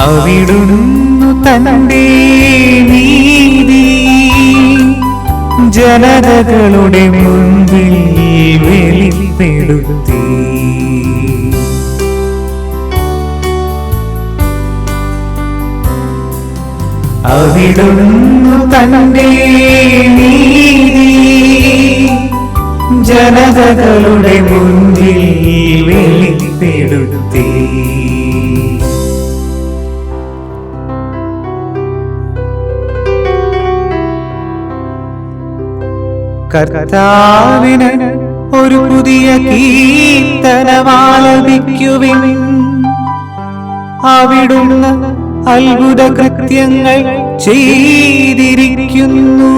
അവിടുന്നു തന്റെ നീതി ജനതകളുടെ മുൻപിൽ വെളിപ്പെടുത്തി. അവിടുന്നു തന്റെ നീതി ജനതകളുടെ മുൻപിൽ വെളിപ്പെടുത്തി. കർത്താവിന് ഒരു പുതിയ കീർത്തനമാലപിക്കുവിൻ. അവിടുന്ന് അത്ഭുത കൃത്യങ്ങൾ ചെയ്തിരിക്കുന്നു.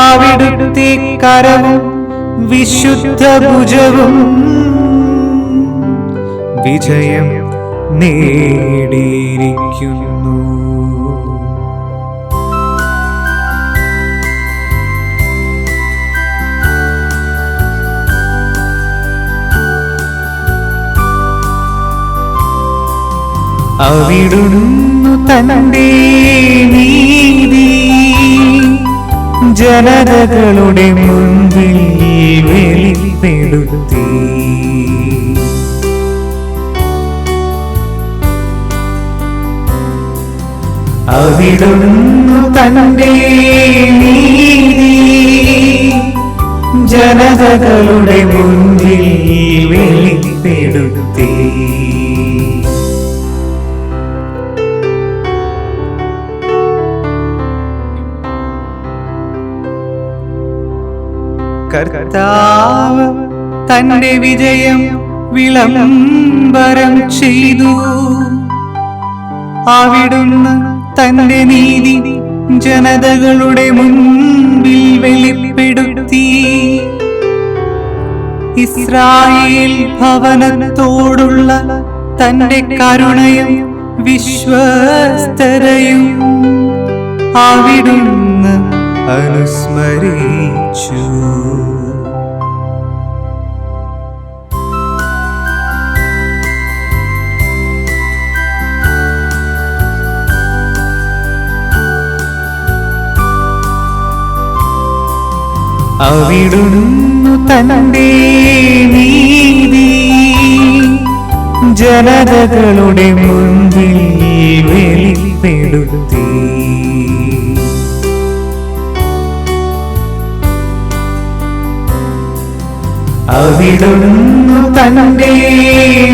അവിടുത്തെ കരവും വിശുദ്ധ ഭുജവും വിജയം നേടിയിരിക്കുന്നു. അവിടുന്നു തന്റെ നീതി. ജനതകളുടെ മുൻപിൽ വെളിപ്പെടുത്തി അവിടുന്നു തന്റെ നീതി. ജനതകളുടെ മുൻപിൽ വെളിപ്പെടുത്തി കർത്താവ് തന്റെ വിജയം വിളംബരം ചെയ്തു. അവിടുന്ന് തന്റെ നീതി ജനതകളുടെ മുൻപിൽ വെളിപ്പെടുത്തി. ഇസ്രായേൽ ഭവനത്തോടുള്ള തന്റെ കരുണയും വിശ്വസ്തരയും അവിടുന്ന് അനുസ്മരിച്ചു. അവിടുന്നു തന്റെ നീതി ജനതകളുടെ മുൻപിൽ വെളിപ്പെടുത്തി. അവിടുന്നു തന്റെ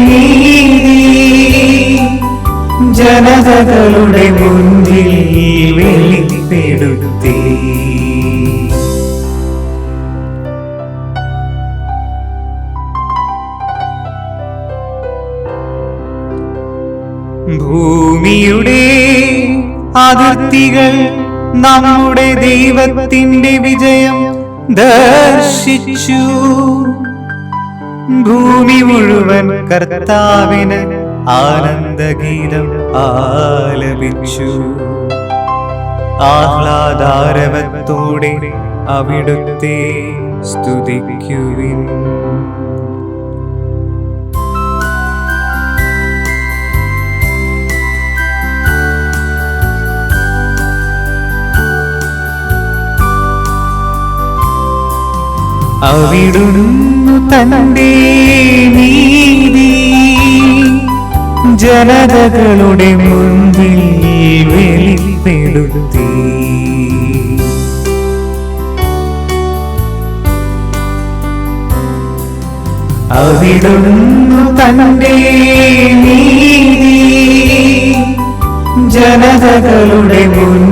നീതി ജനതകളുടെ മുന്നിൽ വെളിപ്പെടുത്തി. ഭൂമിയുടെ അതിർത്തികൾ നമ്മുടെ ദൈവത്തിന്റെ വിജയം ദർശിച്ചു. ഭൂമി മുഴുവൻ കർത്താവിന് ആനന്ദഗീതം ആലപിച്ചു. ആഹ്ലാദാരവത്തോടെ അവിടുത്തെ സ്തുതിക്കുവിൻ. അവിടുന്നു തന്റെ നീതി ജനതകളുടെ മുൻപിൽ വെളിപ്പെടുത്തി. അവിടുന്നു തന്റെ നീതി ജനതകളുടെ വെളിപ്പെടുത്തി